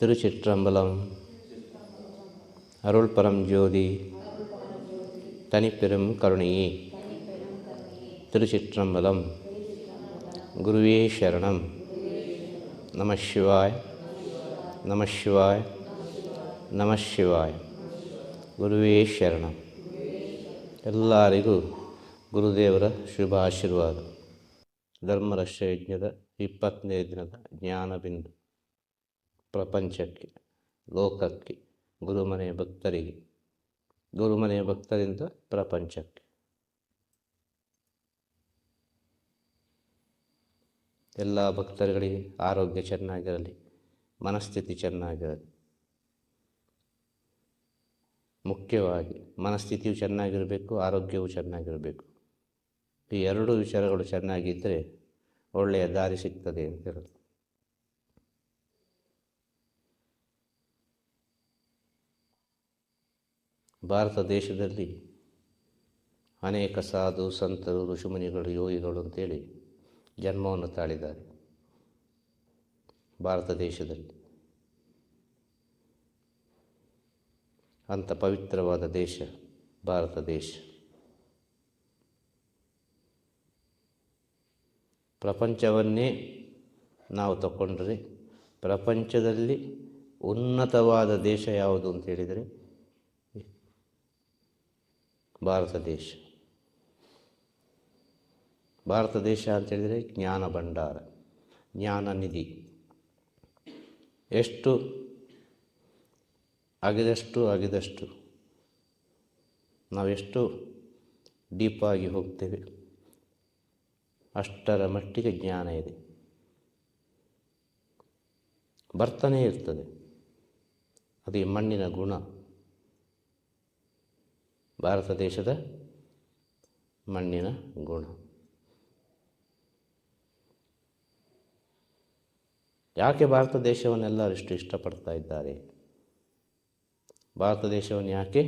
திருச்சிற்றம்பலம் அருள் பரம் ஜோதி தனிப்பெரும் கருணையே திருச்சிற்றம்பலம் குருவே சரணம் நம சிவாய் நம சிவாய் ನಮ ಶಿವಾಯ ಗುರುವೇ ಶರಣ ಎಲ್ಲರಿಗೂ ಗುರುದೇವರ ಶುಭ ಆಶೀರ್ವಾದ ಧರ್ಮರಕ್ಷ ಯಜ್ಞದ ಇಪ್ಪತ್ತನೇ ದಿನದ ಜ್ಞಾನಬಿಂದು ಪ್ರಪಂಚಕ್ಕೆ, ಲೋಕಕ್ಕೆ, ಗುರುಮನೆಯ ಭಕ್ತರಿಗೆ, ಗುರುಮನೆಯ ಭಕ್ತರಿಂದ ಪ್ರಪಂಚಕ್ಕೆ. ಎಲ್ಲ ಭಕ್ತರುಗಳಿಗೆ ಆರೋಗ್ಯ ಚೆನ್ನಾಗಿರಲಿ, ಮನಸ್ಥಿತಿ ಚೆನ್ನಾಗಿರಲಿ. ಮುಖ್ಯವಾಗಿ ಮನಸ್ಥಿತಿಯು ಚೆನ್ನಾಗಿರಬೇಕು, ಆರೋಗ್ಯವು ಚೆನ್ನಾಗಿರಬೇಕು. ಈ ಎರಡು ವಿಚಾರಗಳು ಚೆನ್ನಾಗಿದ್ದರೆ ಒಳ್ಳೆಯ ದಾರಿ ಸಿಗ್ತದೆ ಅಂತ ಹೇಳೋದು ಭಾರತ ದೇಶದಲ್ಲಿ ಅನೇಕ ಸಾಧು ಸಂತರು, ಋಷಿಮುನಿಗಳು, ಯೋಗಿಗಳು ಅಂತೇಳಿ ಜನ್ಮವನ್ನು ತಾಳಿದ್ದಾರೆ. ಭಾರತ ದೇಶದಲ್ಲಿ ಅಂಥ ಪವಿತ್ರವಾದ ದೇಶ ಭಾರತ ದೇಶ. ಪ್ರಪಂಚವನ್ನೇ ನಾವು ತಗೊಂಡ್ರೆ ಪ್ರಪಂಚದಲ್ಲಿ ಉನ್ನತವಾದ ದೇಶ ಯಾವುದು ಅಂತ ಹೇಳಿದರೆ ಭಾರತ ದೇಶ. ಭಾರತ ದೇಶ ಅಂತ ಹೇಳಿದರೆ ಜ್ಞಾನ ಭಂಡಾರ, ಜ್ಞಾನ ನಿಧಿ. ಎಷ್ಟು ಅಗಿದಷ್ಟು ಅಗೆದಷ್ಟು ನಾವೆಷ್ಟು ಡೀಪಾಗಿ ಹೋಗ್ತೇವೆ, ಅಷ್ಟರ ಮಟ್ಟಿಗೆ ಜ್ಞಾನ ಇದೆ. ಬರ್ತಾನೇ ಇರ್ತದೆ, ಅದು ಮಣ್ಣಿನ ಗುಣ. ಭಾರತ ದೇಶದ ಮಣ್ಣಿನ ಗುಣ. ಯಾಕೆ ಭಾರತ ದೇಶವನ್ನೆಲ್ಲರೂ ಇಷ್ಟು ಇಷ್ಟಪಡ್ತಾ ಇದ್ದಾರೆ? ಭಾರತ ದೇಶವನ್ನು ಯಾಕೆ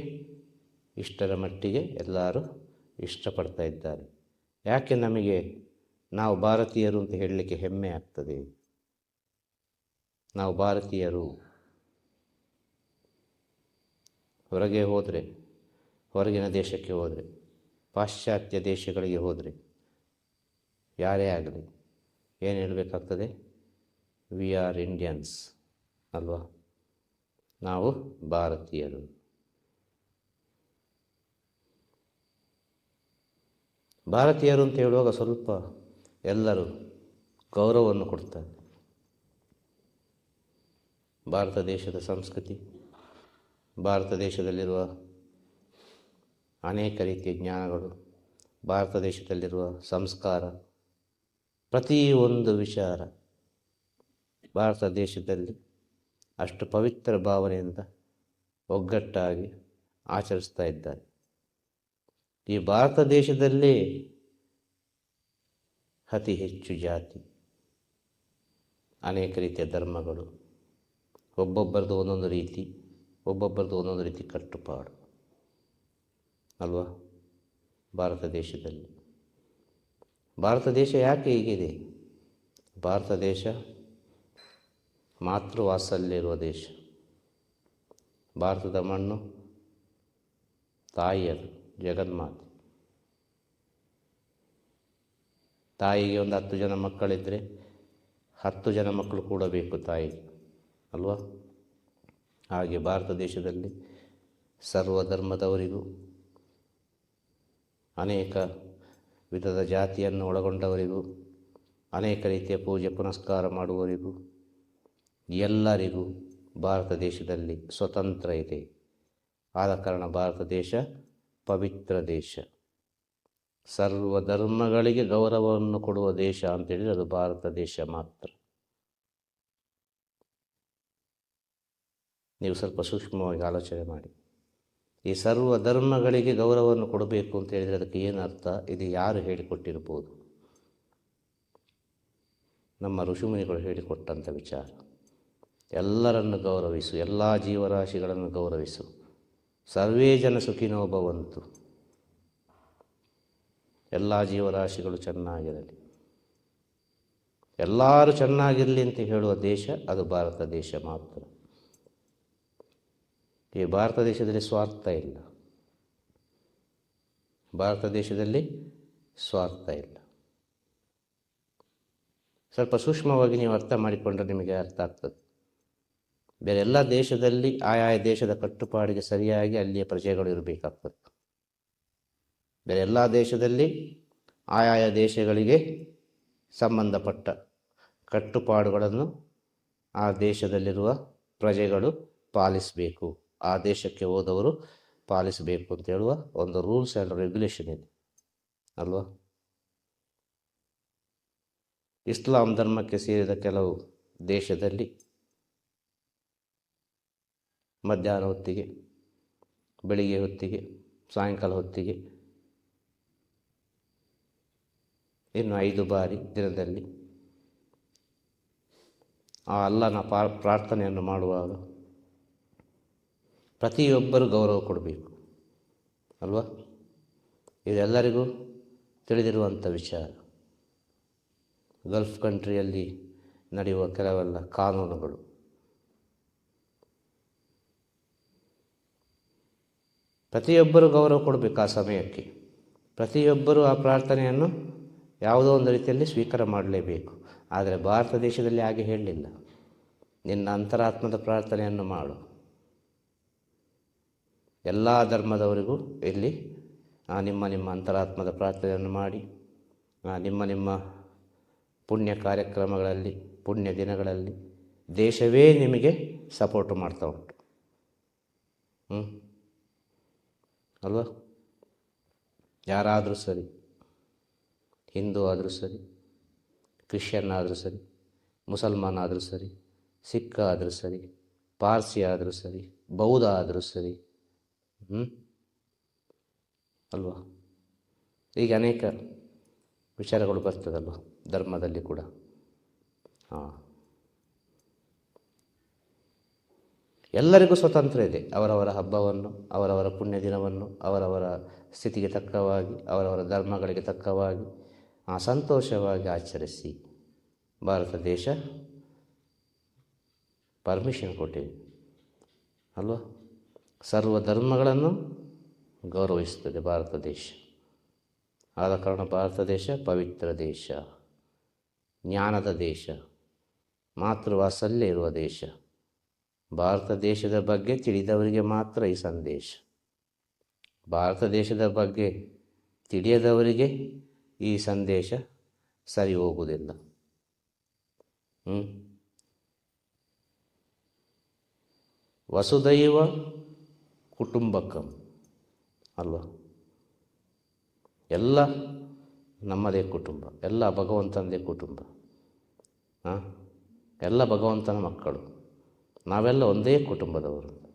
ಇಷ್ಟರ ಮಟ್ಟಿಗೆ ಎಲ್ಲರೂ ಇಷ್ಟಪಡ್ತಾ ಇದ್ದಾರೆ? ಯಾಕೆ ನಮಗೆ ನಾವು ಭಾರತೀಯರು ಅಂತ ಹೇಳಲಿಕ್ಕೆ ಹೆಮ್ಮೆ ಆಗ್ತದೆ? ನಾವು ಭಾರತೀಯರು. ಹೊರಗೆ ಹೋದರೆ ಹೊರಗಿನ ದೇಶಕ್ಕೆ ಹೋದರೆ, ಪಾಶ್ಚಾತ್ಯ ದೇಶಗಳಿಗೆ ಹೋದರೆ ಯಾರೇ ಆಗಲಿ ಏನು ಹೇಳಬೇಕಾಗ್ತದೆ? ವಿ ಆರ್ ಇಂಡಿಯನ್ಸ್ ಅಲ್ವಾ? ನಾವು ಭಾರತೀಯರು. ಭಾರತೀಯರು ಅಂತ ಹೇಳುವಾಗ ಸ್ವಲ್ಪ ಎಲ್ಲರೂ ಗೌರವವನ್ನು ಕೊಡ್ತಾರೆ. ಭಾರತ ದೇಶದ ಸಂಸ್ಕೃತಿ, ಭಾರತ ದೇಶದಲ್ಲಿರುವ ಅನೇಕ ರೀತಿಯ ಜ್ಞಾನಗಳು ಭಾರತ ದೇಶದಲ್ಲಿರುವ ಸಂಸ್ಕಾರ ಪ್ರತಿಯೊಂದು ವಿಚಾರ ಭಾರತ ದೇಶದಲ್ಲಿ ಅಷ್ಟು ಪವಿತ್ರ ಭಾವನೆಯಿಂದ ಒಗ್ಗಟ್ಟಾಗಿ ಆಚರಿಸ್ತಾ ಇದ್ದಾರೆ. ಈ ಭಾರತ ದೇಶದಲ್ಲೇ ಅತಿ ಹೆಚ್ಚು ಜಾತಿ, ಅನೇಕ ರೀತಿಯ ಧರ್ಮಗಳು ಒಬ್ಬೊಬ್ಬರದು ಒಂದೊಂದು ರೀತಿ ಒಬ್ಬೊಬ್ಬರದು ಒಂದೊಂದು ರೀತಿ ಕಟ್ಟುಪಾಡು. ಅಲ್ವಾ? ಭಾರತ ದೇಶದಲ್ಲಿ. ಭಾರತ ದೇಶ ಯಾಕೆ ಹೀಗಿದೆ? ಭಾರತ ದೇಶ ಮಾತೃವಾಸಲ್ಲಿರುವ ದೇಶ. ಭಾರತದ ಮಣ್ಣು ತಾಯಿಯದು, ಜಗನ್ಮಾತೆ. ತಾಯಿಗೆ ಒಂದು ಹತ್ತು ಜನ ಮಕ್ಕಳಿದ್ದರೆ ಹತ್ತು ಜನ ಮಕ್ಕಳು ಕೂಡ ಬೇಕು ತಾಯಿಗೆ ಅಲ್ವಾ? ಹಾಗೆ ಭಾರತ ದೇಶದಲ್ಲಿ ಸರ್ವಧರ್ಮದವರಿಗೂ ಅನೇಕ ವಿಧದ ಜಾತಿಯನ್ನು ಒಳಗೊಂಡವರಿಗೂ, ಅನೇಕ ರೀತಿಯ ಪೂಜೆ ಪುನಸ್ಕಾರ ಮಾಡುವವರಿಗೂ, ಎಲ್ಲರಿಗೂ ಭಾರತ ದೇಶದಲ್ಲಿ ಸ್ವತಂತ್ರ ಇದೆ. ಆದ ಕಾರಣ ಭಾರತ ದೇಶ ಪವಿತ್ರ ದೇಶ. ಸರ್ವ ಧರ್ಮಗಳಿಗೆ ಗೌರವವನ್ನು ಕೊಡುವ ದೇಶ ಅಂತೇಳಿದರೆ ಅದು ಭಾರತ ದೇಶ ಮಾತ್ರ. ನೀವು ಸ್ವಲ್ಪ ಸೂಕ್ಷ್ಮವಾಗಿ ಆಲೋಚನೆ ಮಾಡಿ. ಈ ಸರ್ವ ಧರ್ಮಗಳಿಗೆ ಗೌರವವನ್ನು ಕೊಡಬೇಕು ಅಂತ ಹೇಳಿದರೆ ಅದಕ್ಕೆ ಏನು ಅರ್ಥ? ಇದು ಯಾರು ಹೇಳಿಕೊಟ್ಟಿರ್ಬೋದು? ನಮ್ಮ ಋಷಿಮುನಿಗಳು ಹೇಳಿಕೊಟ್ಟಂಥ ವಿಚಾರ. ಎಲ್ಲರನ್ನು ಗೌರವಿಸು, ಎಲ್ಲ ಜೀವರಾಶಿಗಳನ್ನು ಗೌರವಿಸು. ಸರ್ವೇ ಜನ ಸುಖಿನೋ ಭವಂತು. ಎಲ್ಲ ಜೀವರಾಶಿಗಳು ಚೆನ್ನಾಗಿರಲಿ. ಎಲ್ಲರೂ ಚೆನ್ನಾಗಿರಲಿ ಅಂತ ಹೇಳುವ ದೇಶ ಅದು ಭಾರತ ದೇಶ ಮಾತ್ರ. ಈ ಭಾರತ ದೇಶದಲ್ಲಿ ಸ್ವಾರ್ಥ ಇಲ್ಲ. ಭಾರತ ದೇಶದಲ್ಲಿ ಸ್ವಾರ್ಥ ಇಲ್ಲ. ಸ್ವಲ್ಪ ಸೂಕ್ಷ್ಮವಾಗಿ ನೀವು ಅರ್ಥ ಮಾಡಿಕೊಂಡ್ರೆ ನಿಮಗೆ ಅರ್ಥ ಆಗ್ತದೆ. ಬೇರೆ ಎಲ್ಲ ದೇಶದಲ್ಲಿ ಆಯಾ ದೇಶದ ಕಟ್ಟುಪಾಡಿಗೆ ಸರಿಯಾಗಿ ಅಲ್ಲಿಯ ಪ್ರಜೆಗಳು ಇರಬೇಕಾಗ್ತದೆ. ಬೇರೆ ಎಲ್ಲ ದೇಶದಲ್ಲಿ ಆಯಾಯ ದೇಶಗಳಿಗೆ ಸಂಬಂಧಪಟ್ಟ ಕಟ್ಟುಪಾಡುಗಳನ್ನು ಆ ದೇಶದಲ್ಲಿರುವ ಪ್ರಜೆಗಳು ಪಾಲಿಸಬೇಕು. ಆ ದೇಶಕ್ಕೆ ಹೋದವರು ಪಾಲಿಸಬೇಕು ಅಂತ ಹೇಳುವ ಒಂದು ರೂಲ್ಸ್ ಆ್ಯಂಡ್ ರೆಗ್ಯುಲೇಷನ್ ಇದೆ. ಅಲ್ವಾ? ಇಸ್ಲಾಂ ಧರ್ಮಕ್ಕೆ ಸೇರಿದ ಕೆಲವು ದೇಶದಲ್ಲಿ ಮಧ್ಯಾಹ್ನ ಹೊತ್ತಿಗೆ, ಬೆಳಿಗ್ಗೆ ಹೊತ್ತಿಗೆ, ಸಾಯಂಕಾಲ ಹೊತ್ತಿಗೆ ಇನ್ನು ಐದು ಬಾರಿ ದಿನದಲ್ಲಿ ಆ ಅಲ್ಲನ ಪ್ರಾರ್ಥನೆಯನ್ನು ಮಾಡುವಾಗ ಪ್ರತಿಯೊಬ್ಬರು ಗೌರವ ಕೊಡಬೇಕು. ಅಲ್ವಾ? ಇದೆಲ್ಲರಿಗೂ ತಿಳಿದಿರುವಂಥ ವಿಚಾರ. ಗಲ್ಫ್ ಕಂಟ್ರಿಯಲ್ಲಿ ನಡೆಯುವ ಕೆಲವೆಲ್ಲ ಕಾನೂನುಗಳು. ಪ್ರತಿಯೊಬ್ಬರು ಗೌರವ ಕೊಡಬೇಕು ಆ ಸಮಯಕ್ಕೆ. ಪ್ರತಿಯೊಬ್ಬರು ಆ ಪ್ರಾರ್ಥನೆಯನ್ನು ಯಾವುದೋ ಒಂದು ರೀತಿಯಲ್ಲಿ ಸ್ವೀಕಾರ ಮಾಡಲೇಬೇಕು. ಆದರೆ ಭಾರತ ದೇಶದಲ್ಲಿ ಹಾಗೆ ಹೇಳಲಿಲ್ಲ. ನಿನ್ನ ಅಂತರಾತ್ಮದ ಪ್ರಾರ್ಥನೆಯನ್ನು ಮಾಡು. ಎಲ್ಲ ಧರ್ಮದವರಿಗೂ ಇಲ್ಲಿ ನಿಮ್ಮ ನಿಮ್ಮ ಅಂತರಾತ್ಮದ ಪ್ರಾರ್ಥನೆಯನ್ನು ಮಾಡಿ ನಿಮ್ಮ ನಿಮ್ಮ ಪುಣ್ಯ ಕಾರ್ಯಕ್ರಮಗಳಲ್ಲಿ, ಪುಣ್ಯ ದಿನಗಳಲ್ಲಿ ದೇಶವೇ ನಿಮಗೆ ಸಪೋರ್ಟ್ ಮಾಡ್ತಾ ಉಂಟು. ಹ್ಞೂ ಅಲ್ವಾ? ಯಾರಾದರೂ ಸರಿ, ಹಿಂದೂ ಆದರೂ ಸರಿ, ಕ್ರಿಶ್ಚಿಯನ್ ಆದರೂ ಸರಿ, ಮುಸಲ್ಮಾನ್ ಆದರೂ ಸರಿ, ಸಿಖ್ ಆದರೂ ಸರಿ, ಪಾರ್ಸಿ ಆದರೂ ಸರಿ, ಬೌದ್ಧ ಆದರೂ ಸರಿ ಹ್ಞೂ ಅಲ್ವಾ? ಈಗ ಅನೇಕ ವಿಚಾರಗಳು ಬರ್ತದಲ್ವ? ಧರ್ಮದಲ್ಲಿ ಕೂಡ. ಹಾಂ. ಎಲ್ಲರಿಗೂ ಸ್ವತಂತ್ರ ಇದೆ. ಅವರವರ ಹಬ್ಬವನ್ನು, ಅವರವರ ಪುಣ್ಯ ದಿನವನ್ನು ಅವರವರ ಸ್ಥಿತಿಗೆ ತಕ್ಕವಾಗಿ, ಅವರವರ ಧರ್ಮಗಳಿಗೆ ತಕ್ಕವಾಗಿ ಸಂತೋಷವಾಗಿ ಆಚರಿಸಿ ಭಾರತ ದೇಶ ಪರ್ಮಿಷನ್ ಕೊಟ್ಟಿದೆ. ಅಲ್ವಾ? ಸರ್ವ ಧರ್ಮಗಳನ್ನು ಗೌರವಿಸುತ್ತದೆ ಭಾರತ ದೇಶ. ಆದ ಕಾರಣ ಭಾರತ ದೇಶ ಪವಿತ್ರ ದೇಶ, ಜ್ಞಾನದ ದೇಶ ಮಾತೃವಾಸಲ್ಲೇ ಇರುವ ದೇಶ. ಭಾರತ ದೇಶದ ಬಗ್ಗೆ ತಿಳಿದವರಿಗೆ ಮಾತ್ರ ಈ ಸಂದೇಶ. ಭಾರತ ದೇಶದ ಬಗ್ಗೆ ತಿಳಿಯದವರಿಗೆ ಈ ಸಂದೇಶ ಸರಿ ಹೋಗುವುದಿಲ್ಲ. ವಸುದೈವ ಕುಟುಂಬಕಂ. ಅಲ್ವಾ? ಎಲ್ಲ ನಮ್ಮದೇ ಕುಟುಂಬ. ಎಲ್ಲ ಭಗವಂತನದೇ ಕುಟುಂಬ. ಹಾಂ ಎಲ್ಲ ಭಗವಂತನ ಮಕ್ಕಳು. ನಾವೆಲ್ಲ ಒಂದೇ ಕುಟುಂಬದವರು.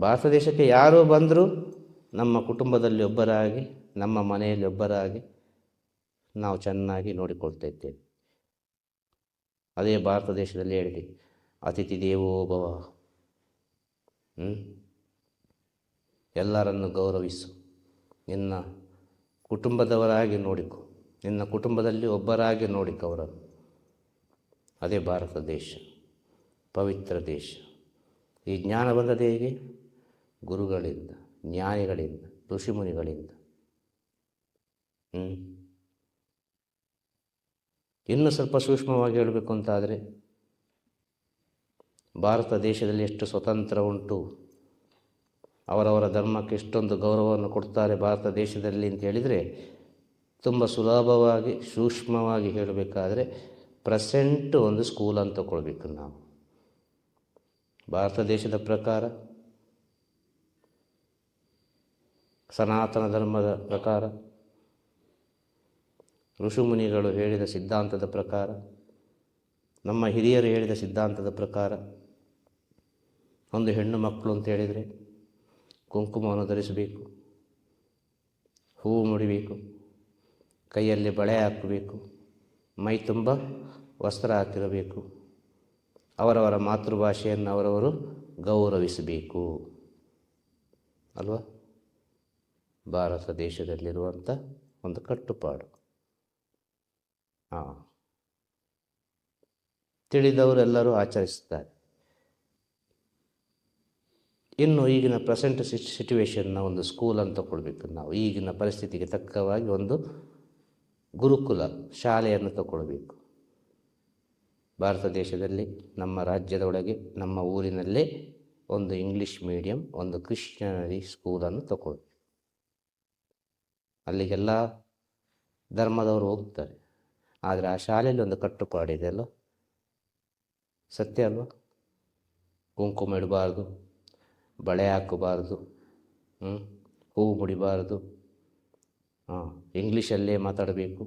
ಭಾರತ ದೇಶಕ್ಕೆ ಯಾರು ಬಂದರೂ ನಮ್ಮ ಕುಟುಂಬದಲ್ಲಿ ಒಬ್ಬರಾಗಿ, ನಮ್ಮ ಮನೆಯಲ್ಲಿ ಒಬ್ಬರಾಗಿ ನಾವು ಚೆನ್ನಾಗಿ ನೋಡಿಕೊಳ್ತಾ ಇದ್ದೇವೆ. ಅದೇ ಭಾರತ ದೇಶದಲ್ಲಿ ಹೇಳಿ. ಅತಿಥಿ ದೇವೋ ಭವ. ಎಲ್ಲರನ್ನು ಗೌರವಿಸು. ನಿನ್ನ ಕುಟುಂಬದವರಾಗಿ ನೋಡಿಕೊ. ನಿನ್ನ ಕುಟುಂಬದಲ್ಲಿ ಒಬ್ಬರಾಗಿ ನೋಡಿಕೊ ಅವರನ್ನು. ಅದೇ ಭಾರತ ದೇಶ. ಪವಿತ್ರ ದೇಶ. ಈ ಜ್ಞಾನ ಬಂದದೇ ಹೇಗೆ? ಗುರುಗಳಿಂದ, ಜ್ಞಾನಿಗಳಿಂದ, ಋಷಿಮುನಿಗಳಿಂದ. ಇನ್ನು ಸ್ವಲ್ಪ ಸೂಕ್ಷ್ಮವಾಗಿ ಹೇಳಬೇಕು ಅಂತಾದರೆ ಭಾರತ ದೇಶದಲ್ಲಿ ಎಷ್ಟು ಸ್ವತಂತ್ರ ಉಂಟು, ಅವರವರ ಧರ್ಮಕ್ಕೆ ಎಷ್ಟೊಂದು ಗೌರವವನ್ನು ಕೊಡ್ತಾರೆ ಭಾರತ ದೇಶದಲ್ಲಿ ಅಂತ ಹೇಳಿದರೆ ತುಂಬ ಸುಲಭವಾಗಿ, ಸೂಕ್ಷ್ಮವಾಗಿ ಹೇಳಬೇಕಾದ್ರೆ ಪ್ರೆಸೆಂಟ್ ಒಂದು ಸ್ಕೂಲ್ ಅಂತ ತಗೊಳ್ಬೇಕು ನಾವು. ಭಾರತ ದೇಶದ ಪ್ರಕಾರ, ಸನಾತನ ಧರ್ಮದ ಪ್ರಕಾರ ಋಷಿಮುನಿಗಳು ಹೇಳಿದ ಸಿದ್ಧಾಂತದ ಪ್ರಕಾರ, ನಮ್ಮ ಹಿರಿಯರು ಹೇಳಿದ ಸಿದ್ಧಾಂತದ ಪ್ರಕಾರ ಒಂದು ಹೆಣ್ಣು ಮಕ್ಕಳು ಅಂತ ಹೇಳಿದರೆ ಕುಂಕುಮವನ್ನು ಧರಿಸಬೇಕು. ಹೂವು ಮುಡಿಬೇಕು. ಕೈಯಲ್ಲಿ ಬಳೆ ಹಾಕಬೇಕು. ಮೈ ತುಂಬ ವಸ್ತ್ರ ಹಾಕಿರಬೇಕು. ಅವರವರ ಮಾತೃಭಾಷೆಯನ್ನು ಅವರವರು ಗೌರವಿಸಬೇಕು. ಅಲ್ವಾ? ಭಾರತ ದೇಶದಲ್ಲಿರುವಂಥ ಒಂದು ಕಟ್ಟುಪಾಡು. ಹಾಂ ತಿಳಿದವರೆಲ್ಲರೂ ಆಚರಿಸ್ತಾರೆ ಇನ್ನು ಈಗಿನ ಪ್ರೆಸೆಂಟ್ ಸಿಚುವೇಶನ್ನ ಒಂದು ಸ್ಕೂಲ್ ಅಂತ ಕೊಡಬೇಕು ನಾವು. ಈಗಿನ ಪರಿಸ್ಥಿತಿಗೆ ತಕ್ಕವಾಗಿ ಒಂದು ಗುರುಕುಲ, ಶಾಲೆಯನ್ನು ತಗೊಳ್ಬೇಕು ಭಾರತ ದೇಶದಲ್ಲಿ, ನಮ್ಮ ರಾಜ್ಯದೊಳಗೆ, ನಮ್ಮ ಊರಿನಲ್ಲೇ ಒಂದು ಇಂಗ್ಲೀಷ್ ಮೀಡಿಯಂ ಒಂದು ಕ್ರಿಶ್ಚಿಯನರಿ ಸ್ಕೂಲನ್ನು ತಗೊಳ್ಬೇಕು ಅಲ್ಲಿಗೆಲ್ಲ ಧರ್ಮದವರು ಹೋಗ್ತಾರೆ. ಆದರೆ ಆ ಶಾಲೆಯಲ್ಲಿ ಒಂದು ಕಟ್ಟುಪಾಡಿದೆ ಅಲ್ಲ ಸತ್ಯ ಅಲ್ವಾ? ಕುಂಕುಮ ಇಡಬಾರ್ದು. ಬಳೆ ಹಾಕಬಾರ್ದು ಹೂವು ಮುಡಿಬಾರ್ದು. ಹಾಂ, ಇಂಗ್ಲೀಷಲ್ಲೇ ಮಾತಾಡಬೇಕು.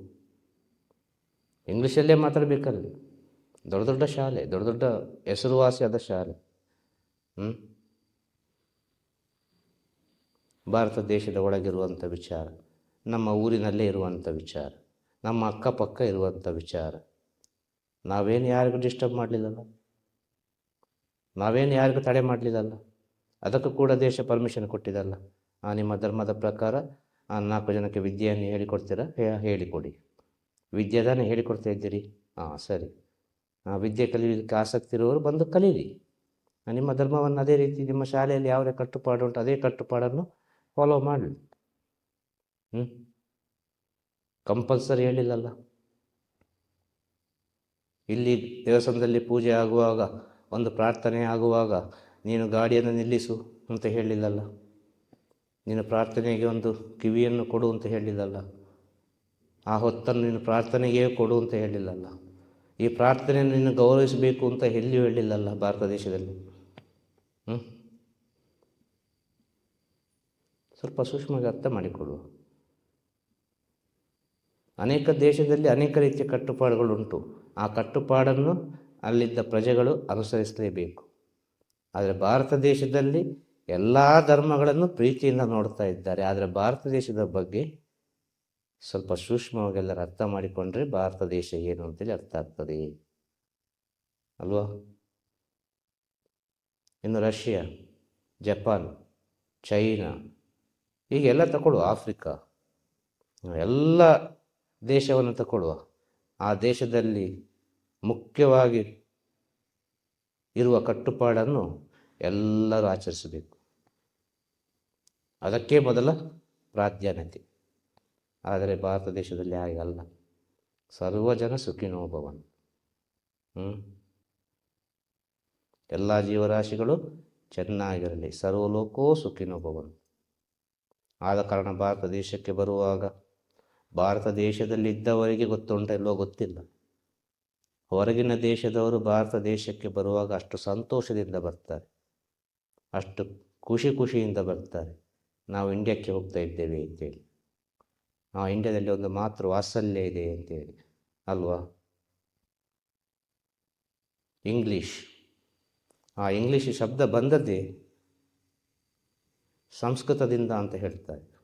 ಇಂಗ್ಲೀಷಲ್ಲೇ ಮಾತಾಡಬೇಕಲ್ಲಿ. ದೊಡ್ಡ ದೊಡ್ಡ ಶಾಲೆ, ದೊಡ್ಡ ದೊಡ್ಡ ಹೆಸರುವಾಸಿಯಾದ ಶಾಲೆ ಹ್ಞೂ ಭಾರತ ದೇಶದ ಒಳಗಿರುವಂಥ ವಿಚಾರ, ನಮ್ಮ ಊರಿನಲ್ಲೇ ಇರುವಂಥ ವಿಚಾರ, ನಮ್ಮ ಅಕ್ಕಪಕ್ಕ ಇರುವಂಥ ವಿಚಾರ. ನಾವೇನು ಯಾರಿಗೂ ಡಿಸ್ಟರ್ಬ್ ಮಾಡಲಿಲ್ಲಲ್ಲ? ನಾವೇನು ಯಾರಿಗೂ ತಡೆ ಮಾಡಲಿಲ್ಲಲ್ಲ? ಅದಕ್ಕೂ ಕೂಡ ದೇಶ ಪರ್ಮಿಷನ್ ಕೊಟ್ಟಿದ್ದಲ್ಲ ಆ ನಿಮ್ಮ ಧರ್ಮದ ಪ್ರಕಾರ ಆ ನಾಲ್ಕು ಜನಕ್ಕೆ ವಿದ್ಯೆಯನ್ನು ಹೇಳಿಕೊಡ್ತೀರಾ? ಹೇಳಿಕೊಡಿ. ಹೇಳಿಕೊಡಿ ವಿದ್ಯೆದಾನೆ ಹೇಳಿಕೊಡ್ತಾ ಇದ್ದೀರಿ? ಹಾಂ ಸರಿ. ಆ, ವಿದ್ಯೆ ಕಲಿಯಲಿಕ್ಕೆ ಆಸಕ್ತಿ ಇರುವವರು ಬಂದು ಕಲೀರಿ. ನಿಮ್ಮ ಧರ್ಮವನ್ನು ಅದೇ ರೀತಿ ನಿಮ್ಮ ಶಾಲೆಯಲ್ಲಿ ಯಾವುದೇ ಕಟ್ಟುಪಾಡು ಉಂಟು ಅದೇ ಕಟ್ಟುಪಾಡನ್ನು ಫಾಲೋ ಮಾಡಲಿ. ಹ್ಞೂ ಕಂಪಲ್ಸರಿ ಹೇಳಿಲ್ಲಲ್ಲ. ಇಲ್ಲಿ ದೇವಸ್ಥಾನದಲ್ಲಿ ಪೂಜೆ ಆಗುವಾಗ, ಒಂದು ಪ್ರಾರ್ಥನೆ ಆಗುವಾಗ ನೀನು ಗಾಡಿಯನ್ನು ನಿಲ್ಲಿಸು ಅಂತ ಹೇಳಿಲ್ಲಲ್ಲ. ನೀನು ಪ್ರಾರ್ಥನೆಗೆ ಒಂದು ಕಿವಿಯನ್ನು ಕೊಡು ಅಂತ ಹೇಳಿಲ್ಲಲ್ಲ. ಆ ಹೊತ್ತನ್ನು ನೀನು ಪ್ರಾರ್ಥನೆಗೆ ಕೊಡು ಅಂತ ಹೇಳಿಲ್ಲಲ್ಲ. ಈ ಪ್ರಾರ್ಥನೆಯನ್ನು ನೀನು ಗೌರವಿಸಬೇಕು ಅಂತ ಎಲ್ಲಿಯೂ ಹೇಳಿಲ್ಲಲ್ಲ ಭಾರತ ದೇಶದಲ್ಲಿ. ಹ್ಞೂ ಸ್ವಲ್ಪ ಸೂಕ್ಷ್ಮವಾಗಿ ಅರ್ಥ ಮಾಡಿಕೊಡುವ ಅನೇಕ ದೇಶದಲ್ಲಿ ಅನೇಕ ರೀತಿಯ ಕಟ್ಟುಪಾಡುಗಳುಂಟು. ಆ ಕಟ್ಟುಪಾಡನ್ನು ಅಲ್ಲಿದ್ದ ಪ್ರಜೆಗಳು ಅನುಸರಿಸಲೇಬೇಕು. ಆದರೆ ಭಾರತ ದೇಶದಲ್ಲಿ ಎಲ್ಲ ಧರ್ಮಗಳನ್ನು ಪ್ರೀತಿಯಿಂದ ನೋಡ್ತಾ ಇದ್ದಾರೆ. ಆದರೆ ಭಾರತ ದೇಶದ ಬಗ್ಗೆ ಸ್ವಲ್ಪ ಸೂಕ್ಷ್ಮವಾಗಿ ಎಲ್ಲರೂ ಅರ್ಥ ಮಾಡಿಕೊಂಡ್ರೆ ಭಾರತ ದೇಶ ಏನು ಅಂತೇಳಿ ಅರ್ಥ ಆಗ್ತದೆ. ಅಲ್ವಾ? ಇನ್ನು ರಷ್ಯಾ, ಜಪಾನ್, ಚೈನಾ ಹೀಗೆಲ್ಲ ತಗೊಳ್ಳುವ ಆಫ್ರಿಕಾ, ಎಲ್ಲ ದೇಶವನ್ನು ತಗೊಳ್ಳುವ, ಆ ದೇಶದಲ್ಲಿ ಮುಖ್ಯವಾಗಿ ಇರುವ ಕಟ್ಟುಪಾಡನ್ನು ಎಲ್ಲರೂ ಆಚರಿಸಬೇಕು. ಅದಕ್ಕೆ ಮೊದಲ ಪ್ರಾಧಾನ್ಯತೆ ಆದರೆ ಭಾರತ ದೇಶದಲ್ಲಿ ಹಾಗಲ್ಲ ಸರ್ವ ಜನ ಸುಖಿನೋ ಭವನ್. ಹ್ಞೂ ಎಲ್ಲ ಜೀವರಾಶಿಗಳು ಚೆನ್ನಾಗಿರಲಿ. ಸರ್ವಲೋಕೋ ಸುಖಿನೋಭವನ್ ಆದ ಕಾರಣ ಭಾರತ ದೇಶಕ್ಕೆ ಬರುವಾಗ ಭಾರತ ದೇಶದಲ್ಲಿ ಇದ್ದವರಿಗೆ ಗೊತ್ತುಂಟ ಇಲ್ಲೋ ಗೊತ್ತಿಲ್ಲ. ಹೊರಗಿನ ದೇಶದವರು ಭಾರತ ದೇಶಕ್ಕೆ ಬರುವಾಗ ಅಷ್ಟು ಸಂತೋಷದಿಂದ ಬರ್ತಾರೆ. ಅಷ್ಟು ಖುಷಿ ಖುಷಿಯಿಂದ ಬರ್ತಾರೆ. ನಾವು ಇಂಡ್ಯಕ್ಕೆ ಹೋಗ್ತಾ ಇದ್ದೇವೆ ಅಂತೇಳಿ ಆ ಇಂಡ್ಯಾದಲ್ಲಿ ಒಂದು ಮಾತೃ ವಾತ್ಸಲ್ಯ ಇದೆ ಅಂತೇಳಿ ಅಲ್ವಾ? ಇಂಗ್ಲೀಷ್. ಆ ಇಂಗ್ಲೀಷ್ ಶಬ್ದ ಬಂದದ್ದೇ ಸಂಸ್ಕೃತದಿಂದ ಅಂತ ಹೇಳ್ತಾರೆ.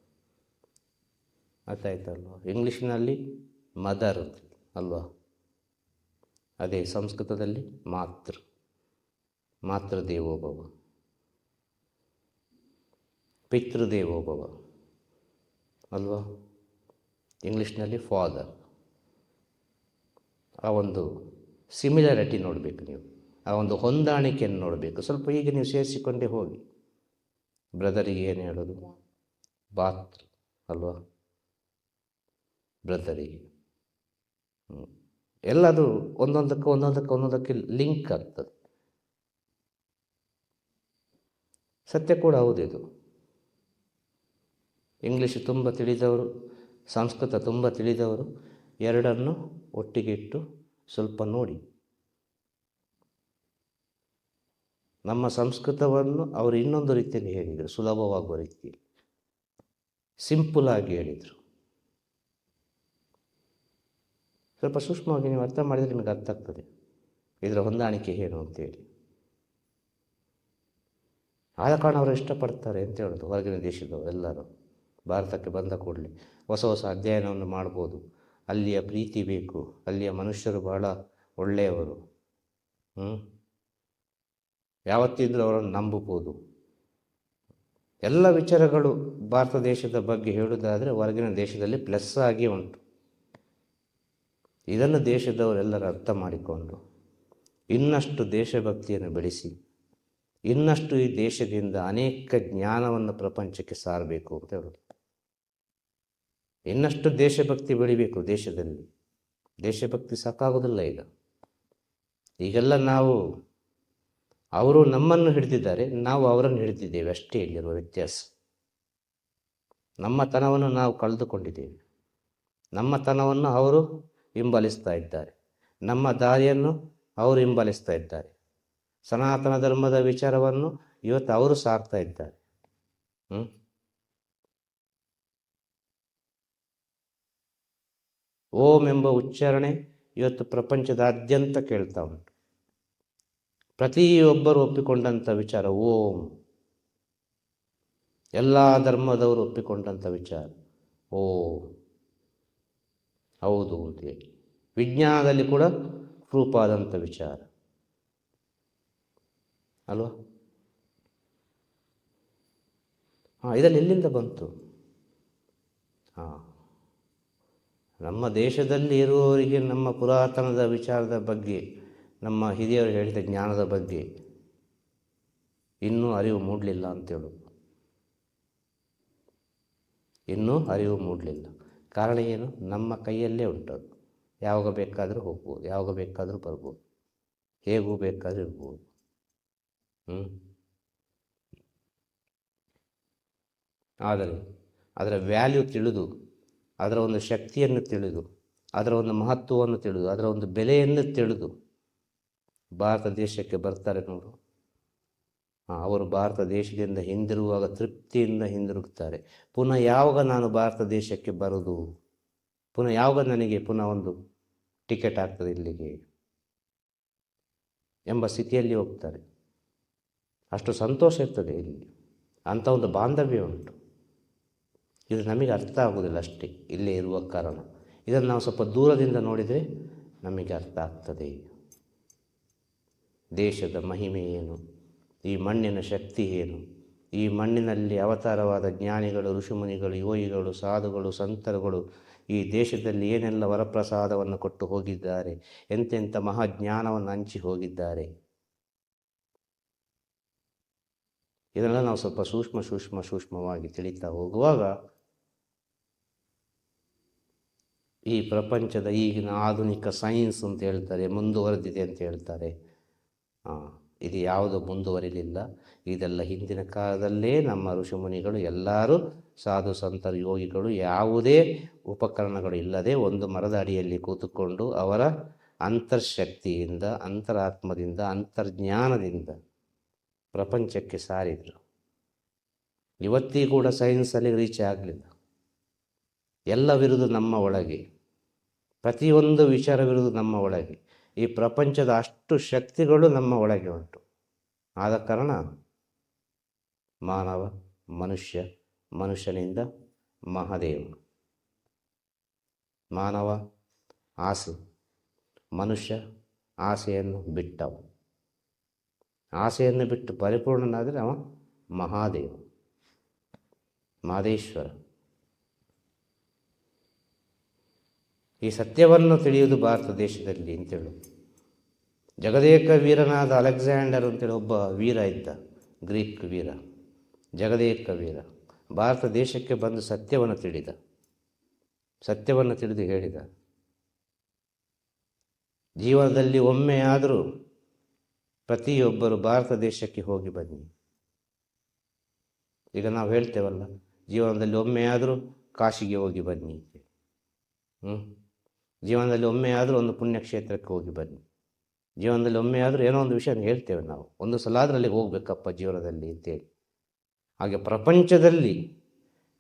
ಅರ್ಥಾಯ್ತಲ್ವ? ಇಂಗ್ಲೀಷ್ನಲ್ಲಿ ಮದರ್ ಅಲ್ವಾ? ಅದೇ ಸಂಸ್ಕೃತದಲ್ಲಿ ಮಾತೃ. ಮಾತೃದೇವೋಭವ ಪಿತೃದೇವೋಭವ. ಅಲ್ವಾ? ಇಂಗ್ಲೀಷ್ನಲ್ಲಿ ಫಾದರ್. ಆ ಒಂದು ಸಿಮಿಲಾರಿಟಿ ನೋಡಬೇಕು ನೀವು. ಆ ಒಂದು ಹೊಂದಾಣಿಕೆಯನ್ನು ನೋಡಬೇಕು. ಸ್ವಲ್ಪ ಈಗ ನೀವು ಸೇರಿಸಿಕೊಂಡೇ ಹೋಗಿ. ಬ್ರದರಿಗೆ ಏನು ಹೇಳೋದು? ಬಾತ್ ಅಲ್ವಾ? ಬ್ರದರಿಗೆ. ಎಲ್ಲದು ಒಂದೊಂದಕ್ಕೆ ಒಂದೊಂದಕ್ಕೆ ಒಂದೊಂದಕ್ಕೆ ಲಿಂಕ್ ಆಗ್ತದೆ. ಸತ್ಯ ಕೂಡ ಹೌದಿದು ಇಂಗ್ಲೀಷ್ ತುಂಬ ತಿಳಿದವರು, ಸಂಸ್ಕೃತ ತುಂಬ ತಿಳಿದವರು, ಎರಡನ್ನು ಒಟ್ಟಿಗೆ ಇಟ್ಟು ಸ್ವಲ್ಪ ನೋಡಿ. ನಮ್ಮ ಸಂಸ್ಕೃತವನ್ನು ಅವರು ಇನ್ನೊಂದು ರೀತಿಯಲ್ಲಿ ಹೇಳಿದರು, ಸುಲಭವಾಗುವ ರೀತಿಯಲ್ಲಿ. ಸಿಂಪಲ್ ಆಗಿ ಹೇಳಿದರು. ಸ್ವಲ್ಪ ಸೂಕ್ಷ್ಮವಾಗಿ ನೀವು ಅರ್ಥ ಮಾಡಿದರೆ ನಿಮಗೆ ಅರ್ಥ ಆಗ್ತದೆ. ಇದರ ಹೊಂದಾಣಿಕೆ ಏನು ಅಂತೇಳಿ. ಆದ ಕಾರಣ ಅವರು ಇಷ್ಟಪಡ್ತಾರೆ ಅಂತ ಹೇಳೋದು ಹೊರಗಿನ ದೇಶದವರು ಎಲ್ಲರೂ. ಭಾರತಕ್ಕೆ ಬಂದ ಕೂಡಲೇ ಹೊಸ ಹೊಸ ಅಧ್ಯಯನವನ್ನು ಮಾಡ್ಬೋದು. ಅಲ್ಲಿಯ ಪ್ರೀತಿ ಬೇಕು. ಅಲ್ಲಿಯ ಮನುಷ್ಯರು ಬಹಳ ಒಳ್ಳೆಯವರು. ಯಾವತ್ತಿದ್ರೂ ಅವರನ್ನು ನಂಬಬಹುದು. ಎಲ್ಲ ವಿಚಾರಗಳು ಭಾರತ ದೇಶದ ಬಗ್ಗೆ ಹೇಳುವುದಾದರೆ ಹೊರಗಿನ ದೇಶದಲ್ಲಿ ಪ್ಲಸ್ ಆಗಿ ಉಂಟು. ಇದನ್ನು ದೇಶದವರೆಲ್ಲರೂ ಅರ್ಥ ಮಾಡಿಕೊಂಡು ಇನ್ನಷ್ಟು ದೇಶಭಕ್ತಿಯನ್ನು ಬೆಳೆಸಿ ಇನ್ನಷ್ಟು ಈ ದೇಶದಿಂದ ಅನೇಕ ಜ್ಞಾನವನ್ನು ಪ್ರಪಂಚಕ್ಕೆ ಸಾರಬೇಕು ಅಂತ ಹೇಳೋದು. ಇನ್ನಷ್ಟು ದೇಶಭಕ್ತಿ ಬೆಳಿಬೇಕು ದೇಶದಲ್ಲಿ. ದೇಶಭಕ್ತಿ ಸಾಕಾಗೋದಿಲ್ಲ ಈಗ. ಈಗೆಲ್ಲ ನಾವು ಅವರು ನಮ್ಮನ್ನು ಹಿಡಿದಿದ್ದಾರೆ, ನಾವು ಅವರನ್ನು ಹಿಡಿದಿದ್ದೇವೆ ಅಷ್ಟೇ ಇಲ್ಲಿರುವ ವ್ಯತ್ಯಾಸ. ನಮ್ಮತನವನ್ನು ನಾವು ಕಳೆದುಕೊಂಡಿದ್ದೇವೆ. ನಮ್ಮತನವನ್ನು ಅವರು ಹಿಂಬಾಲಿಸ್ತಾ ಇದ್ದಾರೆ. ನಮ್ಮ ದಾರಿಯನ್ನು ಅವರು ಹಿಂಬಾಲಿಸ್ತಾ ಇದ್ದಾರೆ. ಸನಾತನ ಧರ್ಮದ ವಿಚಾರವನ್ನು ಇವತ್ತು ಅವರು ಸಾಕ್ತಾ ಇದ್ದಾರೆ? ಓಂ ಎಂಬ ಉಚ್ಚಾರಣೆ ಇವತ್ತು ಪ್ರಪಂಚದಾದ್ಯಂತ ಕೇಳ್ತಾ ಉಂಟು. ಪ್ರತಿಯೊಬ್ಬರು ಒಪ್ಪಿಕೊಂಡಂಥ ವಿಚಾರ ಓಂ. ಎಲ್ಲ ಧರ್ಮದವರು ಒಪ್ಪಿಕೊಂಡಂಥ ವಿಚಾರ ಓ. ಹೌದು ಅಂತೇಳಿ ವಿಜ್ಞಾನದಲ್ಲಿ ಕೂಡ ಪ್ರೂಫ್ ಆದಂಥ ವಿಚಾರ. ಅಲ್ವಾ? ಹಾಂ ಇದರಲ್ಲಿ ಎಲ್ಲಿಂದ ಬಂತು? ಹಾಂ. ನಮ್ಮ ದೇಶದಲ್ಲಿ ಇರುವವರಿಗೆ ನಮ್ಮ ಪುರಾತನದ ವಿಚಾರದ ಬಗ್ಗೆ, ನಮ್ಮ ಹಿರಿಯರು ಹೇಳಿದ ಜ್ಞಾನದ ಬಗ್ಗೆ ಇನ್ನೂ ಅರಿವು ಮೂಡಲಿಲ್ಲ ಅಂತೇಳು. ಇನ್ನೂ ಅರಿವು ಮೂಡಲಿಲ್ಲ. ಕಾರಣ ಏನು? ನಮ್ಮ ಕೈಯಲ್ಲೇ ಉಂಟದು. ಯಾವಾಗ ಬೇಕಾದರೂ ಹೋಗ್ಬೋದು, ಯಾವಾಗ ಬೇಕಾದರೂ ಬರ್ಬೋದು, ಹೇಗೂ ಬೇಕಾದರೂ ಇರ್ಬೋದು. ಹ್ಞೂ ಆದರೆ ಅದರ ವ್ಯಾಲ್ಯೂ ತಿಳಿದು ಅದರ ಒಂದು ಶಕ್ತಿಯನ್ನು ತಿಳಿದು, ಅದರ ಒಂದು ಮಹತ್ವವನ್ನು ತಿಳಿದು, ಅದರ ಒಂದು ಬೆಲೆಯನ್ನು ತಿಳಿದು ಭಾರತ ದೇಶಕ್ಕೆ ಬರ್ತಾರೆ ನೋಡು. ಅವರು ಭಾರತ ದೇಶದಿಂದ ಹಿಂದಿರುವಾಗ ತೃಪ್ತಿಯಿಂದ ಹಿಂದಿರುಗ್ತಾರೆ. ಪುನಃ ಯಾವಾಗ ನಾನು ಭಾರತ ದೇಶಕ್ಕೆ ಬರೋದು? ಪುನಃ ಯಾವಾಗ ನನಗೆ ಪುನಃ ಒಂದು ಟಿಕೆಟ್ ಆಗ್ತದೆ ಇಲ್ಲಿಗೆ? ಎಂಬ ಸ್ಥಿತಿಯಲ್ಲಿ ಹೋಗ್ತಾರೆ. ಅಷ್ಟು ಸಂತೋಷ ಇರ್ತದೆ ಇಲ್ಲಿ. ಅಂಥ ಒಂದು ಬಾಂಧವ್ಯ ಉಂಟು. ಇದು ನಮಗೆ ಅರ್ಥ ಆಗೋದಿಲ್ಲ ಅಷ್ಟೇ, ಇಲ್ಲೇ ಇರುವ ಕಾರಣ. ಇದನ್ನು ನಾವು ಸ್ವಲ್ಪ ದೂರದಿಂದ ನೋಡಿದರೆ ನಮಗೆ ಅರ್ಥ ಆಗ್ತದೆ. ದೇಶದ ಮಹಿಮೆ ಏನು? ಈ ಮಣ್ಣಿನ ಶಕ್ತಿ ಏನು? ಈ ಮಣ್ಣಿನಲ್ಲಿ ಅವತಾರವಾದ ಜ್ಞಾನಿಗಳು, ಋಷಿಮುನಿಗಳು, ಯೋಗಿಗಳು, ಸಾಧುಗಳು, ಸಂತರುಗಳು ಈ ದೇಶದಲ್ಲಿ ಏನೆಲ್ಲ ವರಪ್ರಸಾದವನ್ನು ಕೊಟ್ಟು ಹೋಗಿದ್ದಾರೆ, ಎಂತೆಂಥ ಮಹಾಜ್ಞಾನವನ್ನು ಹಂಚಿ ಹೋಗಿದ್ದಾರೆ. ಇದನ್ನೆಲ್ಲ ನಾವು ಸ್ವಲ್ಪ ಸೂಕ್ಷ್ಮ ಸೂಕ್ಷ್ಮ ಸೂಕ್ಷ್ಮವಾಗಿ ತಿಳಿತಾ ಹೋಗುವಾಗ ಈ ಪ್ರಪಂಚದ ಈಗಿನ ಆಧುನಿಕ ಸೈನ್ಸ್ ಅಂತ ಹೇಳ್ತಾರೆ, ಮುಂದುವರೆದಿದೆ ಅಂತ ಹೇಳ್ತಾರೆ. ಇದು ಯಾವುದು ಮುಂದುವರಿಲಿಲ್ಲ. ಇದೆಲ್ಲ ಹಿಂದಿನ ಕಾಲದಲ್ಲೇ ನಮ್ಮ ಋಷಿಮುನಿಗಳು, ಎಲ್ಲರೂ ಸಾಧು ಸಂತರು, ಯೋಗಿಗಳು ಯಾವುದೇ ಉಪಕರಣಗಳು ಇಲ್ಲದೆ ಒಂದು ಮರದ ಅಡಿಯಲ್ಲಿ ಕೂತುಕೊಂಡು ಅವರ ಅಂತರ್ಶಕ್ತಿಯಿಂದ, ಅಂತರಾತ್ಮದಿಂದ, ಅಂತರ್ಜ್ಞಾನದಿಂದ ಪ್ರಪಂಚಕ್ಕೆ ಸಾರಿದರು. ಇವತ್ತಿಗೂ ಕೂಡ ಸೈನ್ಸಲ್ಲಿ ರೀಚ್ ಆಗಲಿಲ್ಲ. ಎಲ್ಲವಿರುವುದು ನಮ್ಮ ಒಳಗೆ. ಪ್ರತಿಯೊಂದು ವಿಚಾರವಿರುವುದು ನಮ್ಮ ಒಳಗೆ. ಈ ಪ್ರಪಂಚದ ಅಷ್ಟು ಶಕ್ತಿಗಳು ನಮ್ಮ ಒಳಗೆ ಉಂಟು. ಆದ ಕಾರಣ ಮಾನವ, ಮನುಷ್ಯ, ಮನುಷ್ಯನಿಂದ ಮಹಾದೇವ. ಮಾನವ ಆಸೆ, ಮನುಷ್ಯ ಆಸೆಯನ್ನು ಬಿಟ್ಟವ. ಆಸೆಯನ್ನು ಬಿಟ್ಟು ಪರಿಪೂರ್ಣನಾದರೆ ಅವ ಮಹಾದೇವ. ಮಾದೇಶ್ವರ. ಈ ಸತ್ಯವನ್ನು ತಿಳಿಯುವುದು ಭಾರತ ದೇಶದಲ್ಲಿ ಅಂತೇಳು. ಜಗದೇಕ ವೀರನಾದ ಅಲೆಕ್ಸಾಂಡರ್ ಅಂತೇಳಿ ಒಬ್ಬ ವೀರ ಇದ್ದ, ಗ್ರೀಕ್ ವೀರ, ಜಗದೇಕ ವೀರ. ಭಾರತ ದೇಶಕ್ಕೆ ಬಂದು ಸತ್ಯವನ್ನು ತಿಳಿದ, ಸತ್ಯವನ್ನು ತಿಳಿದು ಹೇಳಿದ. ಜೀವನದಲ್ಲಿ ಒಮ್ಮೆ ಆದರೂ ಪ್ರತಿಯೊಬ್ಬರು ಭಾರತ ದೇಶಕ್ಕೆ ಹೋಗಿ ಬನ್ನಿ. ಈಗ ನಾವು ಹೇಳ್ತೇವಲ್ಲ, ಜೀವನದಲ್ಲಿ ಒಮ್ಮೆ ಆದರೂ ಕಾಶಿಗೆ ಹೋಗಿ ಬನ್ನಿ ಹ್ಞೂ ಜೀವನದಲ್ಲಿ ಒಮ್ಮೆ ಆದರೂ ಒಂದು ಪುಣ್ಯಕ್ಷೇತ್ರಕ್ಕೆ ಹೋಗಿ ಬನ್ನಿ. ಜೀವನದಲ್ಲಿ ಒಮ್ಮೆ ಆದರೂ ಏನೋ ಒಂದು ವಿಷಯ ಹೇಳ್ತೇವೆ ನಾವು. ಒಂದು ಸಲ ಆದರೂ ಅಲ್ಲಿಗೆ ಹೋಗ್ಬೇಕಪ್ಪ ಜೀವನದಲ್ಲಿ ಅಂತೇಳಿ. ಹಾಗೆ ಪ್ರಪಂಚದಲ್ಲಿ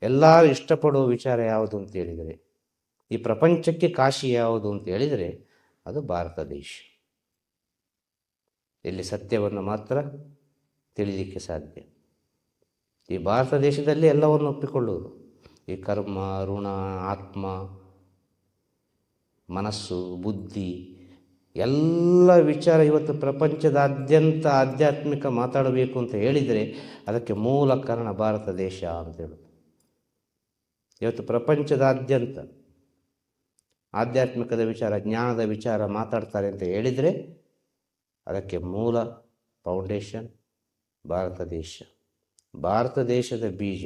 ಎಲ್ಲರೂ ಇಷ್ಟಪಡುವ ವಿಚಾರ ಯಾವುದು ಅಂತ ಹೇಳಿದರೆ, ಈ ಪ್ರಪಂಚಕ್ಕೆ ಕಾಶಿ ಯಾವುದು ಅಂತ ಹೇಳಿದರೆ ಅದು ಭಾರತ ದೇಶ. ಇಲ್ಲಿ ಸತ್ಯವನ್ನು ಮಾತ್ರ ತಿಳಿಲಿಕ್ಕೆ ಸಾಧ್ಯ. ಈ ಭಾರತ ದೇಶದಲ್ಲಿ ಎಲ್ಲವನ್ನು ಒಪ್ಪಿಕೊಳ್ಳುವುದು. ಈ ಕರ್ಮ, ಋಣ, ಆತ್ಮ ಮನಸ್ಸು, ಬುದ್ಧಿ, ಎಲ್ಲ ವಿಚಾರ ಇವತ್ತು ಪ್ರಪಂಚದಾದ್ಯಂತ ಆಧ್ಯಾತ್ಮಿಕ ಮಾತಾಡಬೇಕು ಅಂತ ಹೇಳಿದರೆ ಅದಕ್ಕೆ ಮೂಲ ಕಾರಣ ಭಾರತ ದೇಶ ಅಂತ ಹೇಳೋದು ಇವತ್ತು ಪ್ರಪಂಚದಾದ್ಯಂತ ಆಧ್ಯಾತ್ಮಿಕದ ವಿಚಾರ, ಜ್ಞಾನದ ವಿಚಾರ ಮಾತಾಡ್ತಾರೆ ಅಂತ ಹೇಳಿದರೆ ಅದಕ್ಕೆ ಮೂಲ ಫೌಂಡೇಶನ್ ಭಾರತ ದೇಶ. ಭಾರತ ದೇಶದ ಬೀಜ.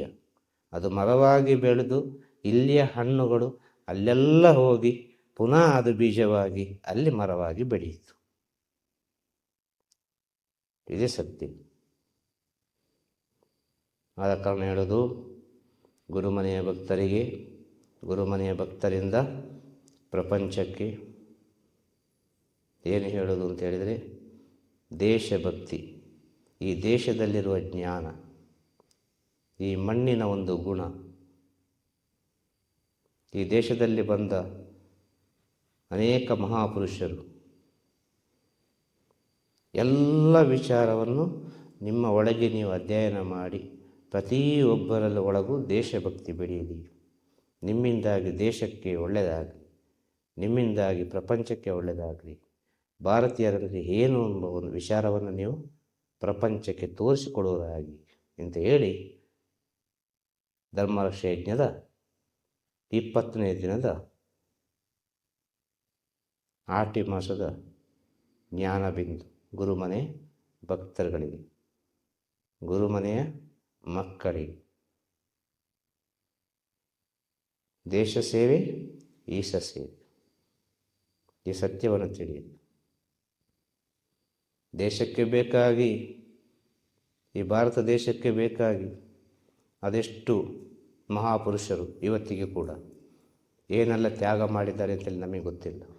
ಅದು ಮರವಾಗಿ ಬೆಳೆದು ಇಲ್ಲಿಯ ಹಣ್ಣುಗಳು ಅಲ್ಲೆಲ್ಲ ಹೋಗಿ ಪುನಃ ಅದು ಬೀಜವಾಗಿ ಅಲ್ಲಿ ಮರವಾಗಿ ಬೆಳೆಯಿತು. ಇದೇ ಸತ್ಯ. ಆದ ಕಾರಣ ಹೇಳೋದು, ಗುರುಮನೆಯ ಭಕ್ತರಿಗೆ, ಗುರುಮನೆಯ ಭಕ್ತರಿಂದ ಪ್ರಪಂಚಕ್ಕೆ ಏನು ಹೇಳೋದು ಅಂತ ಹೇಳಿದರೆ, ದೇಶಭಕ್ತಿ. ಈ ದೇಶದಲ್ಲಿರುವ ಜ್ಞಾನ, ಈ ಮಣ್ಣಿನ ಒಂದು ಗುಣ, ಈ ದೇಶದಲ್ಲಿ ಬಂದ ಅನೇಕ ಮಹಾಪುರುಷರು. ಎಲ್ಲ ವಿಚಾರವನ್ನು ನಿಮ್ಮ ಒಳಗೆ ನೀವು ಅಧ್ಯಯನ ಮಾಡಿ ಪ್ರತಿಯೊಬ್ಬರಲ್ಲಿ ಒಳಗೂ ದೇಶಭಕ್ತಿ ಬೆಳೆಯಲಿ ನಿಮ್ಮಿಂದಾಗಿ ದೇಶಕ್ಕೆ ಒಳ್ಳೆಯದಾಗಲಿ, ನಿಮ್ಮಿಂದಾಗಿ ಪ್ರಪಂಚಕ್ಕೆ ಒಳ್ಳೆಯದಾಗಲಿ. ಭಾರತೀಯರಲ್ಲಿ ಏನು ಎಂಬ ಒಂದು ವಿಚಾರವನ್ನು ನೀವು ಪ್ರಪಂಚಕ್ಕೆ ತೋರಿಸಿಕೊಡುವುದಾಗಿ ಅಂತ ಹೇಳಿ ಧರ್ಮರಕ್ಷ ಯಜ್ಞದ ಇಪ್ಪತ್ತನೇ ದಿನದ ಆಟಿ ಮಾಸದ ಜ್ಞಾನಬಿಂದು ಗುರುಮನೆ ಭಕ್ತರುಗಳಿಗೆ. ಗುರುಮನೆಯ ಮಕ್ಕಳಿಗೆ. ದೇಶ ಸೇವೆ, ಈಶ ಸೇವೆ. ಈ ಸತ್ಯವನ್ನು ತಿಳಿಯಿರಿ. ದೇಶಕ್ಕೆ ಬೇಕಾಗಿ, ಈ ಭಾರತ ದೇಶಕ್ಕೆ ಬೇಕಾಗಿ ಅದೆಷ್ಟು ಮಹಾಪುರುಷರು ಇವತ್ತಿಗೆ ಕೂಡ ಏನೆಲ್ಲ ತ್ಯಾಗ ಮಾಡಿದ್ದಾರೆ ಅಂತೇಳಿ ನಮಗೆ ಗೊತ್ತಿಲ್ಲ.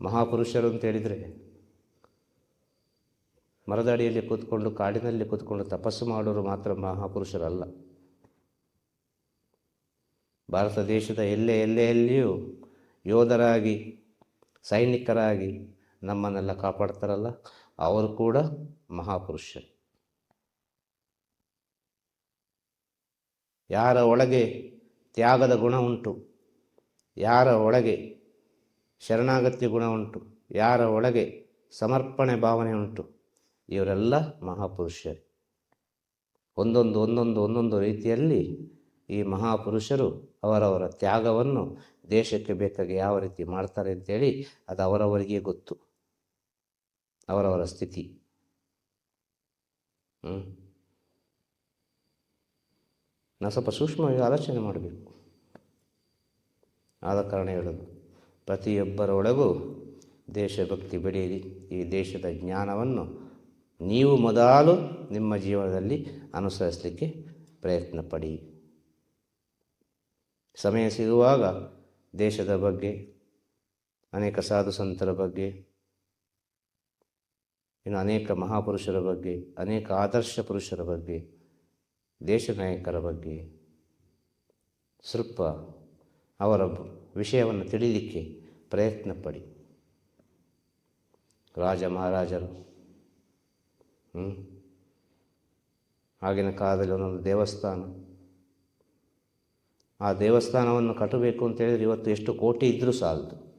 ಮಹಾಪುರುಷರು ಅಂತ ಹೇಳಿದರೆ ಮರದಡಿಯಲ್ಲಿ ಕೂತ್ಕೊಂಡು, ಕಾಡಿನಲ್ಲಿ ಕೂತ್ಕೊಂಡು ತಪಸ್ಸು ಮಾಡೋರು ಮಾತ್ರ ಮಹಾಪುರುಷರಲ್ಲ. ಭಾರತ ದೇಶದ ಎಲ್ಲೆ ಎಲ್ಲೆಯಲ್ಲಿಯೂ ಯೋಧರಾಗಿ, ಸೈನಿಕರಾಗಿ ನಮ್ಮನ್ನೆಲ್ಲ ಕಾಪಾಡ್ತಾರಲ್ಲ, ಅವರು ಕೂಡ ಮಹಾಪುರುಷರು. ಯಾರ ಒಳಗೆ ತ್ಯಾಗದ ಗುಣ ಉಂಟು, ಯಾರ ಒಳಗೆ ಶರಣಾಗತ್ಯ ಗುಣ ಉಂಟು. ಯಾರ ಒಳಗೆ ಸಮರ್ಪಣೆ ಭಾವನೆ ಉಂಟು, ಇವರೆಲ್ಲ ಮಹಾಪುರುಷರು. ಒಂದೊಂದು ಒಂದೊಂದು ಒಂದೊಂದು ರೀತಿಯಲ್ಲಿ ಈ ಮಹಾಪುರುಷರು ಅವರವರ ತ್ಯಾಗವನ್ನು ದೇಶಕ್ಕೆ ಬೇಕಾಗಿ ಯಾವ ರೀತಿ ಮಾಡ್ತಾರೆ ಅಂತೇಳಿ ಅದು ಅವರವರಿಗೆ ಗೊತ್ತು. ಅವರವರ ಸ್ಥಿತಿ. ಹ್ಞೂ ನಾನು ಸ್ವಲ್ಪ ಸೂಕ್ಷ್ಮವಾಗಿ ಆಲೋಚನೆ ಮಾಡಬೇಕು. ಆದ ಕಾರಣ ಹೇಳೋದು. ಪ್ರತಿಯೊಬ್ಬರೊಳಗೂ ದೇಶಭಕ್ತಿ ಬೆಳೆಯಿರಿ. ಈ ದೇಶದ ಜ್ಞಾನವನ್ನು ನೀವು ಮೊದಲು ನಿಮ್ಮ ಜೀವನದಲ್ಲಿ ಅನುಸರಿಸಲಿಕ್ಕೆ ಪ್ರಯತ್ನ ಪಡಿ. ಸಮಯ ಸಿಗುವಾಗ ದೇಶದ ಬಗ್ಗೆ, ಅನೇಕ ಸಾಧು ಸಂತರ ಬಗ್ಗೆ, ಇನ್ನು ಅನೇಕ ಮಹಾಪುರುಷರ ಬಗ್ಗೆ, ಅನೇಕ ಆದರ್ಶ ಪುರುಷರ ಬಗ್ಗೆ, ದೇಶ ನಾಯಕರ ಬಗ್ಗೆ ಸ್ವಲ್ಪ ಅವರ ವಿಷಯವನ್ನು ತಿಳಿಲಿಕ್ಕೆ ಪ್ರಯತ್ನ ಪಡಿ ರಾಜ ಮಹಾರಾಜರು ಆಗಿನ ಕಾಲದಲ್ಲಿ ಒಂದೊಂದು ದೇವಸ್ಥಾನ. ಆ ದೇವಸ್ಥಾನವನ್ನು ಕಟ್ಟಬೇಕು ಅಂತ ಹೇಳಿದರೆ ಇವತ್ತು ಎಷ್ಟು ಕೋಟಿ ಇದ್ದರೂ ಸಾಲದು.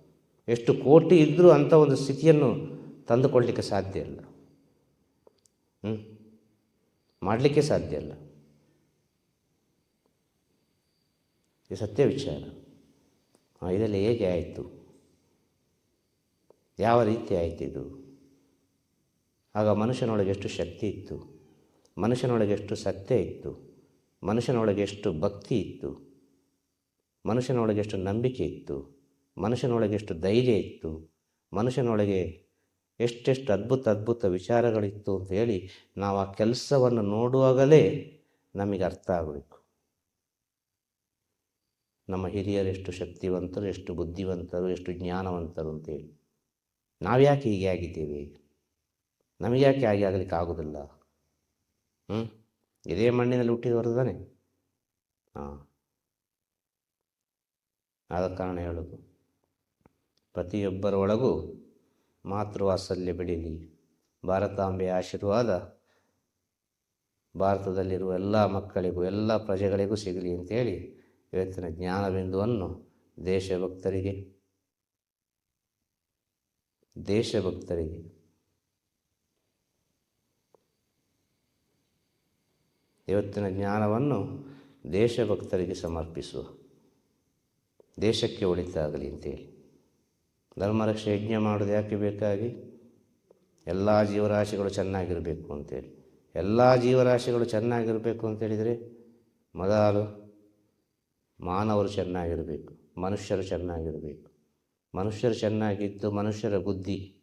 ಎಷ್ಟು ಕೋಟಿ ಇದ್ದರೂ ಅಂಥ ಒಂದು ಸ್ಥಿತಿಯನ್ನು ತಂದುಕೊಳ್ಳಲಿಕ್ಕೆ ಸಾಧ್ಯ ಇಲ್ಲ. ಹ್ಞೂ ಮಾಡಲಿಕ್ಕೆ ಸಾಧ್ಯ ಇಲ್ಲ. ಇದು ಸತ್ಯ ವಿಚಾರ. ಇದೆಲ್ಲ ಹೇಗೆ ಆಯಿತು? ಯಾವ ರೀತಿ ಆಯಿತು ಇದು? ಆಗ ಮನುಷ್ಯನೊಳಗೆ ಎಷ್ಟು ಶಕ್ತಿ ಇತ್ತು? ಮನುಷ್ಯನೊಳಗೆ ಎಷ್ಟು ಸತ್ಯ ಇತ್ತು? ಮನುಷ್ಯನೊಳಗೆ ಎಷ್ಟು ಭಕ್ತಿ ಇತ್ತು? ಮನುಷ್ಯನೊಳಗೆ ಎಷ್ಟು ನಂಬಿಕೆ ಇತ್ತು? ಮನುಷ್ಯನೊಳಗೆ ಎಷ್ಟು ಧೈರ್ಯ ಇತ್ತು? ಮನುಷ್ಯನೊಳಗೆ ಎಷ್ಟೆಷ್ಟು ಅದ್ಭುತ ಅದ್ಭುತ ವಿಚಾರಗಳಿತ್ತು ಅಂತ ಹೇಳಿ ನಾವು ಆ ಕೆಲಸವನ್ನು ನೋಡುವಾಗಲೇ ನಮಗೆ ಅರ್ಥ ಆಗಬೇಕು ನಮ್ಮ ಹಿರಿಯರು ಎಷ್ಟು ಶಕ್ತಿವಂತರು, ಎಷ್ಟು ಬುದ್ಧಿವಂತರು, ಎಷ್ಟು ಜ್ಞಾನವಂತರು ಅಂತೇಳಿ ನಾವ್ಯಾಕೆ ಹೀಗೆ ಆಗಿದ್ದೇವೆ? ನಮಗ್ಯಾಕೆ ಹಾಗೆ ಆಗಲಿಕ್ಕೆ ಆಗೋದಿಲ್ಲ? ಹ್ಞೂ ಇದೇ ಮಣ್ಣಿನಲ್ಲಿ ಹುಟ್ಟಿದವರು ತಾನೆ? ಹಾಂ. ಆದ ಕಾರಣ ಹೇಳೋದು ಪ್ರತಿಯೊಬ್ಬರ ಒಳಗೂ ಮಾತೃವಾತ್ಸಲ್ಯ ಬೆಳೀಲಿ ಭಾರತಾಂಬೆಯ ಆಶೀರ್ವಾದ ಭಾರತದಲ್ಲಿರುವ ಎಲ್ಲ ಮಕ್ಕಳಿಗೂ, ಎಲ್ಲ ಪ್ರಜೆಗಳಿಗೂ ಸಿಗಲಿ ಅಂತೇಳಿ ಇವತ್ತಿನ ಜ್ಞಾನಬಿಂದುವನ್ನು ದೇಶಭಕ್ತರಿಗೆ ದೇಶಭಕ್ತರಿಗೆ. ಇವತ್ತಿನ ಜ್ಞಾನವನ್ನು ದೇಶಭಕ್ತರಿಗೆ ಸಮರ್ಪಿಸುವ, ದೇಶಕ್ಕೆ ಒಳಿತಾಗಲಿ ಅಂತೇಳಿ. ಧರ್ಮರಕ್ಷೆ ಯಜ್ಞ ಮಾಡೋದು ಯಾಕೆ ಬೇಕಾಗಿ? ಎಲ್ಲ ಜೀವರಾಶಿಗಳು ಚೆನ್ನಾಗಿರಬೇಕು ಅಂತೇಳಿ. ಎಲ್ಲ ಜೀವರಾಶಿಗಳು ಚೆನ್ನಾಗಿರಬೇಕು ಅಂತೇಳಿದರೆ ಮೊದಲು ಮಾನವರು ಚೆನ್ನಾಗಿರಬೇಕು, ಮನುಷ್ಯರು ಚೆನ್ನಾಗಿರಬೇಕು. ಮನುಷ್ಯರು ಚೆನ್ನಾಗಿದ್ದು ಮನುಷ್ಯರ ಬುದ್ಧಿ,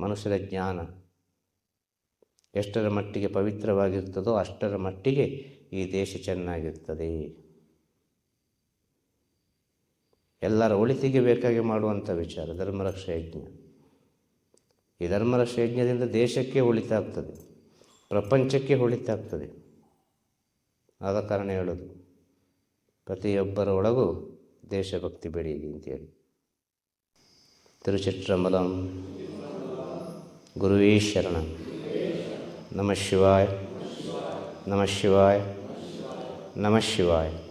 ಮನುಷ್ಯರ ಜ್ಞಾನ. ಎಷ್ಟರ ಮಟ್ಟಿಗೆ ಪವಿತ್ರವಾಗಿರ್ತದೋ ಅಷ್ಟರ ಮಟ್ಟಿಗೆ ಈ ದೇಶ ಚೆನ್ನಾಗಿರ್ತದೆ. ಎಲ್ಲರ ಒಳಿತಿಗೆ ಬೇಕಾಗಿ ಮಾಡುವಂಥ ವಿಚಾರ ಧರ್ಮರಕ್ಷಯಜ್ಞ ಈ ಧರ್ಮರಕ್ಷಯಜ್ಞದಿಂದ ದೇಶಕ್ಕೆ ಒಳಿತಾಗ್ತದೆ, ಪ್ರಪಂಚಕ್ಕೆ ಒಳಿತಾಗ್ತದೆ. ಆದ ಕಾರಣ ಹೇಳೋದು ಪ್ರತಿಯೊಬ್ಬರ ಒಳಗೂ ದೇಶಭಕ್ತಿ ಬೆಳೆಯಲಿ ಅಂತೇಳಿ. ತಿರುಚಿತ್ರಮಲಂ. ಗುರುವೇ ಶರಣ. ನಮಃ ಶಿವಾಯ. ನಮಃ ಶಿವಾಯ. ನಮಃ ಶಿವಾಯ.